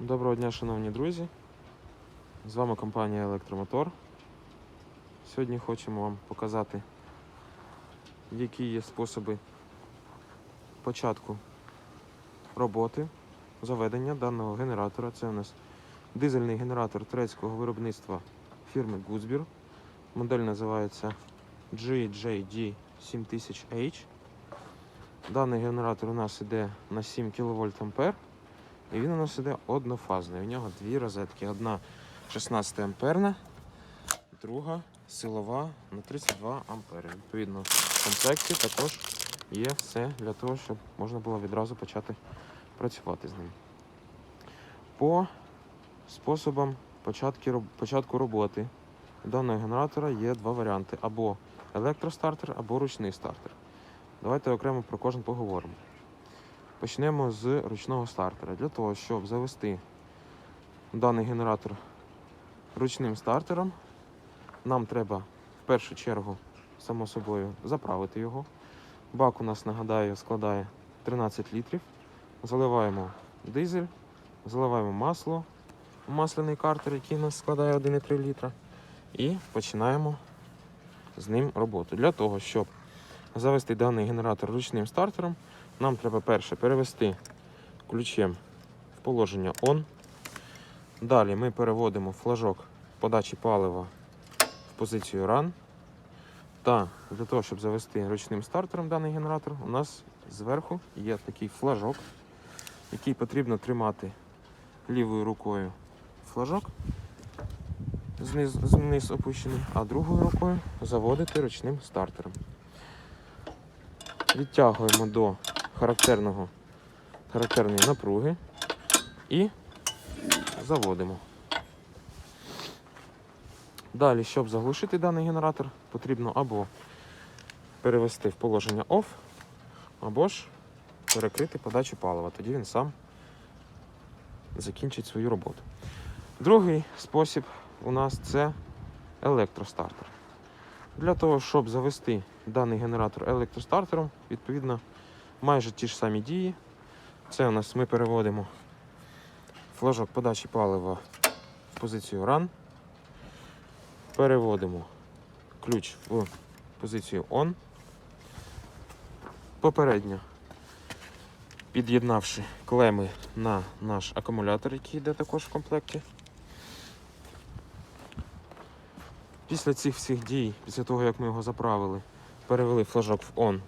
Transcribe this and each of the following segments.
Доброго дня, шановні друзі. З вами компанія Електромотор. Сьогодні хочемо вам показати, які є способи початку роботи, заведення даного генератора. Це у нас дизельний генератор турецького виробництва фірми Гузбір. Модель називається GJD 7000H. Даний генератор у нас іде на 7 кВт. І він у нас іде однофазний. У нього дві розетки. Одна 16 амперна, друга силова на 32 ампери. Відповідно, в комплекті також є все для того, щоб можна було відразу почати працювати з ним. По способам початку роботи даного генератора є два варіанти: або електростартер, або ручний стартер. Давайте окремо про кожен поговоримо. Почнемо з ручного стартера. Для того, щоб завести даний генератор ручним стартером, нам треба в першу чергу, само собою, заправити його. Бак у нас, нагадаю, складає 13 літрів. Заливаємо дизель, заливаємо масло масляний картер, який у нас складає 1,3 літра. І починаємо з ним роботу. Для того, щоб завести даний генератор ручним стартером, нам треба перше перевести ключем в положення ON. Далі ми переводимо флажок подачі палива в позицію RUN. Та для того, щоб завести ручним стартером даний генератор, у нас зверху є такий флажок, який потрібно тримати лівою рукою флажок зниз, зниз опущений, а другою рукою заводити ручним стартером. Відтягуємо до характерного, характерної напруги і заводимо. Далі, щоб заглушити даний генератор, потрібно або перевести в положення OFF, або ж перекрити подачу палива. Тоді він сам закінчить свою роботу. Другий спосіб у нас це електростартер. Для того, щоб завести даний генератор електростартером, відповідно, майже ті ж самі дії. Це у нас ми переводимо флажок подачі палива в позицію RUN, переводимо ключ в позицію ON. Попередньо під'єднавши клеми на наш акумулятор, який йде також в комплекті. Після цих всіх дій, після того як ми його заправили, перевели флажок в ON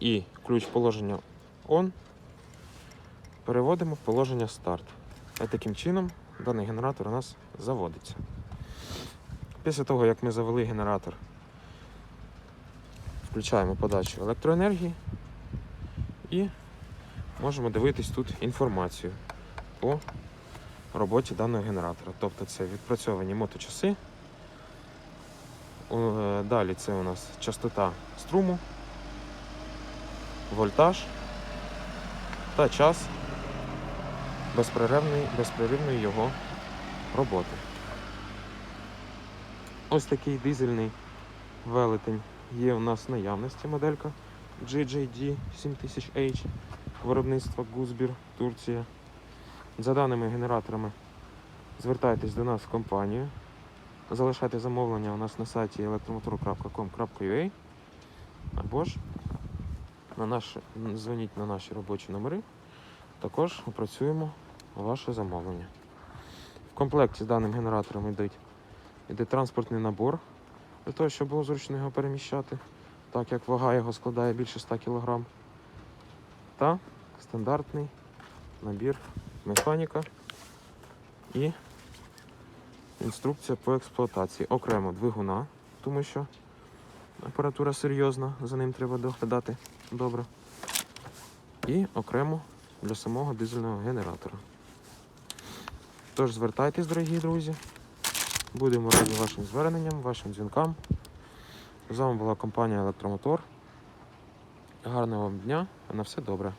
і ключ положення ON, переводимо в положення старт. І таким чином даний генератор у нас заводиться. Після того, як ми завели генератор, включаємо подачу електроенергії і можемо дивитись тут інформацію по роботі даного генератора. Тобто це відпрацьовані моточаси. Е, Далі це у нас частота струму, вольтаж та час безперервної, його роботи. Ось такий дизельний велетень є у нас в наявності моделька GJD 7000H виробництва Гузбір, Турція. За даними генераторами звертайтесь до нас в компанію. Залишайте замовлення у нас на сайті electromotor.com.ua або ж на наш, дзвоніть на наші робочі номери. Також опрацюємо ваше замовлення. В комплекті з даним генератором йдуть, йде транспортний набор для того, щоб було зручно його переміщати, так як вага його складає більше 100 кг. Та стандартний набір механіка і інструкція по експлуатації. Окремо двигуна, тому що апаратура серйозна, за ним треба доглядати добре. І окремо для самого дизельного генератора. Тож звертайтесь, дорогі друзі. Будемо раді вашим зверненням, вашим дзвінкам. З вами була компанія Електромотор. Гарного вам дня, на все добре.